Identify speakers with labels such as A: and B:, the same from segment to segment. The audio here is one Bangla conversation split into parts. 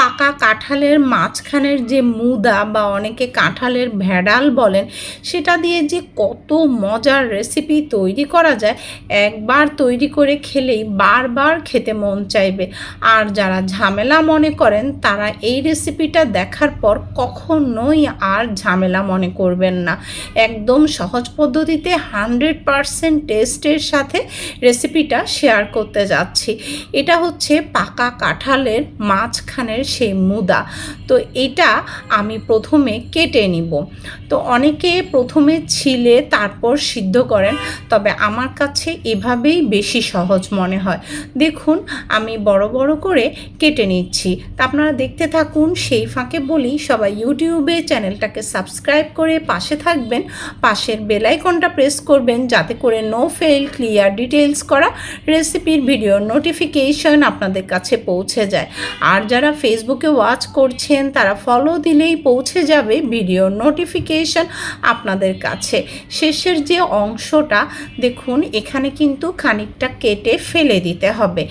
A: পাকা কাঁঠালের মাঝখানের যে মুদা বা অনেকে কাঁঠালের ভেড়াল বলেন, সেটা দিয়ে যে কত মজার রেসিপি তৈরি করা যায়, একবার তৈরি করে খেলেই বারবার খেতে মন চাইবে। আর যারা ঝামেলা মনে করেন, তারা এই রেসিপিটা দেখার পর কখনোই আর ঝামেলা মনে করবেন না। একদম সহজ পদ্ধতিতে হান্ড্রেড পারসেন্ট টেস্টের সাথে রেসিপিটা শেয়ার করতে যাচ্ছি। এটা হচ্ছে পাকা কাঁঠালের মাঝখানের সেই মুদা। তো এটা আমি প্রথমে কেটে নিব। তো অনেকে প্রথমে ছিলে, তারপর সিদ্ধ করেন, তবে আমার কাছে এভাবেই বেশি সহজ মনে হয়। দেখুন, আমি বড় বড় করে কেটে নিচ্ছি। তা আপনারা দেখতে থাকুন, সেই ফাঁকে বলি, সবাই ইউটিউবে চ্যানেলটাকে সাবস্ক্রাইব করে পাশে থাকবেন, পাশের বেলাইকনটা প্রেস করবেন, যাতে করে নো ফেল ক্লিয়ার ডিটেলস করা রেসিপির ভিডিও নোটিফিকেশন আপনাদের কাছে পৌঁছে যায়। আর যারা ফেসবুকে ওয়াচ করছেন, তারা ফলো দিলেই পৌঁছে যাবে ভিডিও নোটিফিকেশন আপনাদের কাছে। শেষের যে অংশটা, দেখুন, এখানে কিন্তু খানিকটা কেটে ফেলে দিতে হবে।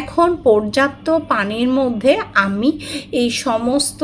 A: এখন পর্যাপ্ত পানির মধ্যে আমি এই সমস্ত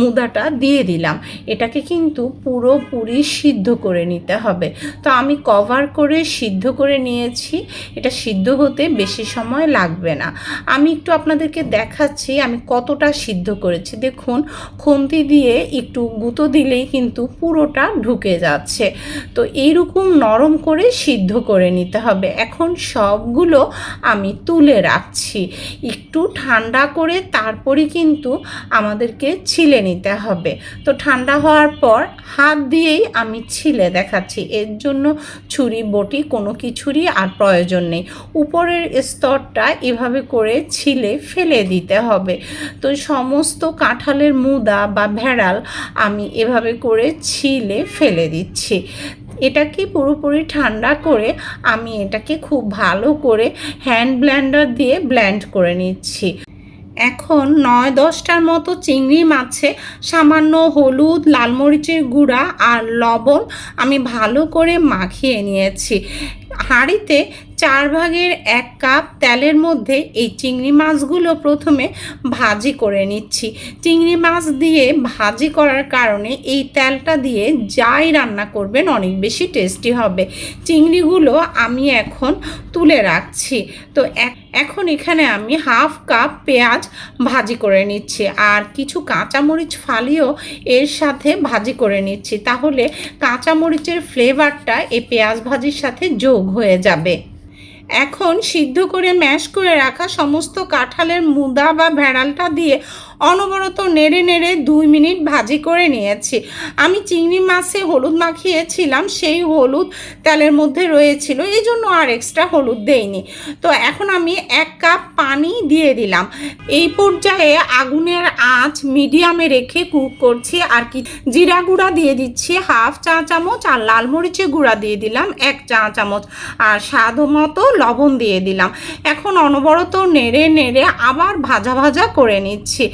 A: মুদাটা দিয়ে দিলাম। এটাকে কিন্তু পুরোপুরি সিদ্ধ করে নিতে হবে। তো আমি কভার করে সিদ্ধ করে নিয়েছি। এটা সিদ্ধ হতে বেশি সময় লাগবে না। আমি একটু আপনাদেরকে দেখাচ্ছি, আমি কতটা সিদ্ধ করেছি। দেখুন, খুন্তি দিয়ে একটু গুঁতো দিলেই কিন্তু পুরোটা ঢুকে যাচ্ছে। তো এইরকম নরম করে সিদ্ধ করে নিতে হবে। এখন সবগুলো আমি তুলে রাখছি। একটু ঠান্ডা করে তারপরে কিন্তু আমাদেরকে ছিলে নিতে হবে। তো ঠান্ডা হওয়ার পর হাত দিয়েই আমি ছিলে দেখাচ্ছি। এর জন্য ছুরি, বটি কোনো কিছুরই আর প্রয়োজন নেই। উপরের স্তরটা এভাবে করে ছিলে ফেলে দিতে হবে। তো সমস্ত কাঁঠালের মুদা বা ভেড়াল আমি এভাবে করে ছিলে ফেলে দিচ্ছি। এটাকে পুরোপুরি ঠান্ডা করে আমি এটাকে খুব ভালো করে হ্যান্ড ব্ল্যান্ডার দিয়ে ব্ল্যান্ড করে নিচ্ছি। এখন নয় দশটার মতো চিংড়ি মাছে সামান্য হলুদ, লাল মরিচের গুঁড়া আর লবণ আমি ভালো করে মাখিয়ে নিয়েছি। হাঁড়িতে চার ভাগের এক কাপ তেলের মধ্যে এই চিংড়ি মাছগুলো প্রথমে ভাজি করে নিচ্ছি। চিংড়ি মাছ দিয়ে ভাজি করার কারণে এই তেলটা দিয়ে যাই রান্না করবেন অনেক বেশি টেস্টি হবে। চিংড়িগুলো আমি এখন তুলে রাখছি। তো এক এখন এখানে আমি হাফ কাপ পেঁয়াজ ভাজি করে নিচ্ছি আর কিছু কাঁচামরিচ ফালিও এর সাথে ভাজি করে নিচ্ছি। তাহলে কাঁচামরিচের ফ্লেভারটা এই পেঁয়াজ ভাজির সাথে যোগ হয়ে যাবে। এখন সিদ্ধ করে ম্যাশ করে রাখা সমস্ত কাঁঠালের মুদা বা ভেড়ালটা দিয়ে অনবরত নেড়ে নেড়ে দুই মিনিট ভাজি করে নিয়েছি। আমি চিংড়ি মাছে হলুদ মাখিয়েছিলাম, সেই হলুদ তেলের মধ্যে রয়েছিল, এই জন্য আর এক্সট্রা হলুদ দেইনি। তো এখন আমি এক কাপ পানি দিয়ে দিলাম। এই পর্যায়ে আগুনের আঁচ মিডিয়ামে রেখে কুক করছি আর কি। জিরা গুঁড়া দিয়ে দিচ্ছি, হাফ চা চামচ, আর লাল মরিচের গুঁড়া দিয়ে দিলাম, এক চা চামচ, আর স্বাদ মতো লবণ দিয়ে দিলাম। এখন অনবরত নেড়ে নেড়ে আবার ভাজা ভাজা করে নিচ্ছি।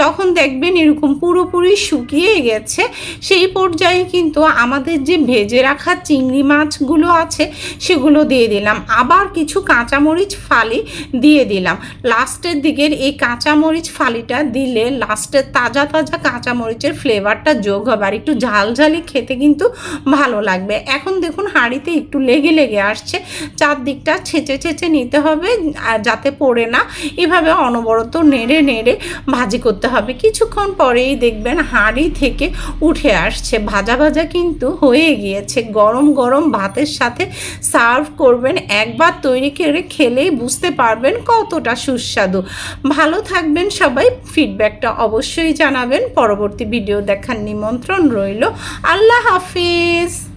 A: যখন দেখবেন এরকম পুরোপুরি শুকিয়ে গেছে, সেই পর্যায়ে কিন্তু আমাদের যে ভেজে রাখা চিংড়ি মাছগুলো আছে, সেগুলো দিয়ে দিলাম। আবার কিছু কাঁচামরিচ ফালি দিয়ে দিলাম। লাস্টের দিকের এই কাঁচামরিচ ফালিটা দিলে লাস্টের তাজা তাজা কাঁচামরিচের ফ্লেভারটা যোগ হবে আর একটু ঝালঝালি খেতে কিন্তু ভালো লাগবে। এখন দেখুন হাঁড়িতে একটু লেগে লেগে আসছে, চারদিকটা ছেঁচে ছেঁচে নিতে হবে যাতে পড়ে না। এভাবে অনবরত নেড়ে নেড়ে ভাজি করতে হবে। কিছুক্ষণ পরেই দেখবেন হাঁড়ি থেকে উঠে আসছে। ভাজা ভাজা কিন্তু হয়ে গিয়েছে। গরম গরম ভাতের সাথে সার্ভ করবেন। একবার তৈরি করে খেলেই বুঝতে পারবেন কতটা সুস্বাদু। ভালো থাকবেন সবাই। ফিডব্যাকটা অবশ্যই জানাবেন। পরবর্তী ভিডিও দেখার নিমন্ত্রণ রইল। আল্লাহ হাফিজ।